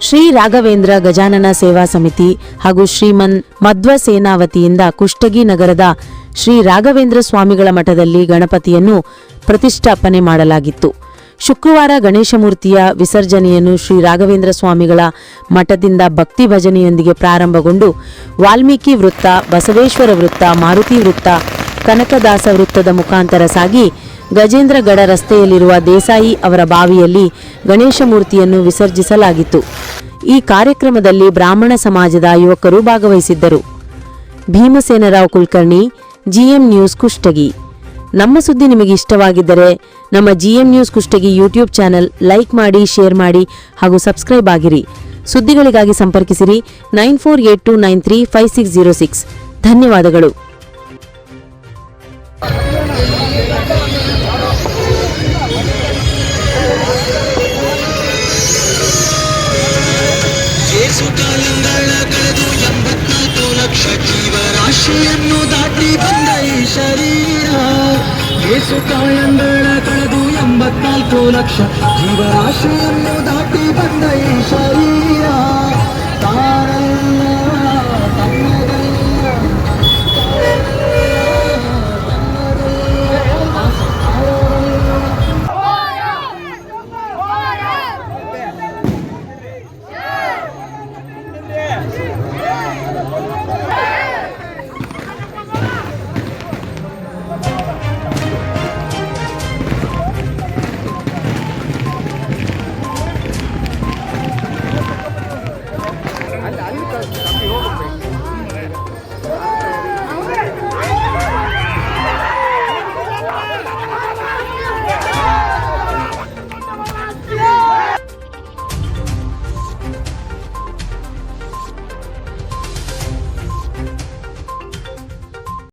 ಶ್ರೀ ರಾಘವೇಂದ್ರ ಗಜಾನನ ಸೇವಾ ಸಮಿತಿ ಹಾಗೂ ಶ್ರೀಮನ್ ಮಧ್ವ ಸೇನಾವತಿಯಿಂದ ಕುಷ್ಟಗಿ ನಗರದ ಶ್ರೀ ರಾಘವೇಂದ್ರ ಸ್ವಾಮಿಗಳ ಮಠದಲ್ಲಿ ಗಣಪತಿಯನ್ನು ಪ್ರತಿಷ್ಠಾಪನೆ ಮಾಡಲಾಗಿತ್ತು. ಶುಕ್ರವಾರ ಗಣೇಶ ಮೂರ್ತಿಯ ವಿಸರ್ಜನೆಯನ್ನು ಶ್ರೀ ರಾಘವೇಂದ್ರ ಸ್ವಾಮಿಗಳ ಮಠದಿಂದ ಭಕ್ತಿ ಭಜನೆಯೊಂದಿಗೆ ಪ್ರಾರಂಭಗೊಂಡು ವಾಲ್ಮೀಕಿ ವೃತ್ತ, ಬಸವೇಶ್ವರ ವೃತ್ತ, ಮಾರುತಿ ವೃತ್ತ, ಕನಕದಾಸ ವೃತ್ತದ ಮುಖಾಂತರ ಸಾಗಿ ಗಜೇಂದ್ರಗಡ ರಸ್ತೆಯಲ್ಲಿರುವ ದೇಸಾಯಿ ಅವರ ಬಾವಿಯಲ್ಲಿ ಗಣೇಶ ಮೂರ್ತಿಯನ್ನು ವಿಸರ್ಜಿಸಲಾಗಿತ್ತು. ಈ ಕಾರ್ಯಕ್ರಮದಲ್ಲಿ ಬ್ರಾಹ್ಮಣ ಸಮಾಜದ ಯುವಕರು ಭಾಗವಹಿಸಿದ್ದರು. Bhimsenrao Kulkarni, GM news Kushtagi. ನಮ್ಮ ಸುದ್ದಿ ನಿಮಗೆ ಇಷ್ಟವಾಗಿದ್ದರೆ ನಮ್ಮ GM news Kushtagi YouTube channel like ಮಾಡಿ, ಶೇರ್ ಮಾಡಿ ಹಾಗೂ ಸಬ್ಸ್ಕ್ರೈಬ್ ಆಗಿರಿ. ಸುದ್ದಿಗಳಿಗಾಗಿ ಸಂಪರ್ಕಿಸಿರಿ nine four eight two nine three five six zero six. ಧನ್ಯವಾದಗಳು. ಜೀವರಾಶಿಯನ್ನು ದಾಟಿ ಬಂದ ಈ ಶರೀರ. ಏಸು ಕಾಯಂಗಳ ಕಳೆದು ಎಂಬತ್ನಾಲ್ಕು ಲಕ್ಷ ಜೀವರಾಶಿಯನ್ನು ದಾಟಿ ಬಂದ ಈ